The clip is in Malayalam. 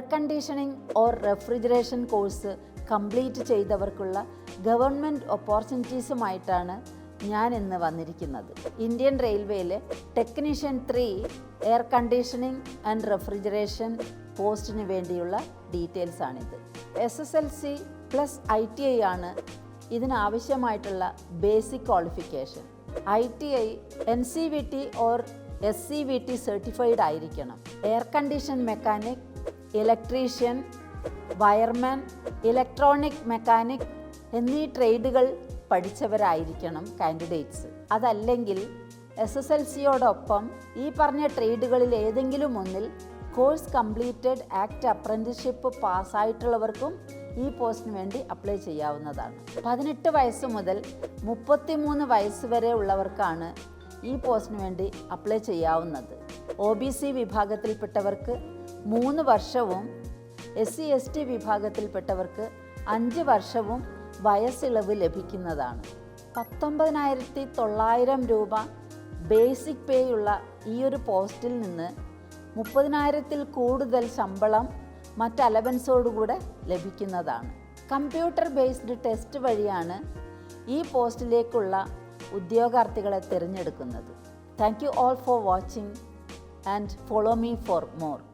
Conditioning or refrigeration course complete ചെയ്തവർക്കുള്ള government ഓപ്പർച്യൂണിറ്റീസുമായിട്ടാണ് ഞാൻ ഇന്ന് വന്നിരിക്കുന്നത്. Indian റെയിൽവേയിലെ technician three air conditioning and refrigeration പോസ്റ്റിന് വേണ്ടിയുള്ള ഡീറ്റെയിൽസ് ആണിത്. S S L C plus I T I ആണ് ഇതിനാവശ്യമായിട്ടുള്ള basic qualification. I T I N C V T or S C V T certified ആയിരിക്കണം. Air condition mechanic electrician wireman electronic mechanic എന്നീ ട്രേഡുകൾ പഠിച്ചവരായിരിക്കണം കാൻഡിഡേറ്റ്സ്. അതല്ലെങ്കിൽ എസ് എസ് എൽ സിയോടൊപ്പം ഈ പറഞ്ഞ ട്രേഡുകളിൽ ഏതെങ്കിലും ഒന്നിൽ കോഴ്സ് കംപ്ലീറ്റഡ് ആക്ട് അപ്രന്റിഷിപ്പ് പാസ്സായിട്ടുള്ളവർക്കും ഈ പോസ്റ്റിന് വേണ്ടി അപ്ലൈ ചെയ്യാവുന്നതാണ്. പതിനെട്ട് വയസ്സ് മുതൽ മുപ്പത്തിമൂന്ന് വയസ്സ് വരെ ഉള്ളവർക്കാണ് ഈ പോസ്റ്റിന് വേണ്ടി അപ്ലൈ ചെയ്യാവുന്നത്. ഒ ബി സി വിഭാഗത്തിൽപ്പെട്ടവർക്ക് മൂന്ന് വർഷവും എസ് സി എസ് ടി വിഭാഗത്തിൽപ്പെട്ടവർക്ക് അഞ്ച് വർഷവും വയസ്സിളവ് ലഭിക്കുന്നതാണ്. പത്തൊമ്പതിനായിരത്തി തൊള്ളായിരം രൂപ ബേസിക് പേയുള്ള ഈ ഒരു പോസ്റ്റിൽ നിന്ന് മുപ്പതിനായിരത്തിൽ കൂടുതൽ ശമ്പളം മറ്റ് അലവൻസോടുകൂടെ ലഭിക്കുന്നതാണ്. കമ്പ്യൂട്ടർ ബേസ്ഡ് ടെസ്റ്റ് വഴിയാണ് ഈ പോസ്റ്റിലേക്കുള്ള ഉദ്യോഗാർത്ഥികളെ തിരഞ്ഞെടുക്കുന്നത്. Thank you all for watching and follow me for more.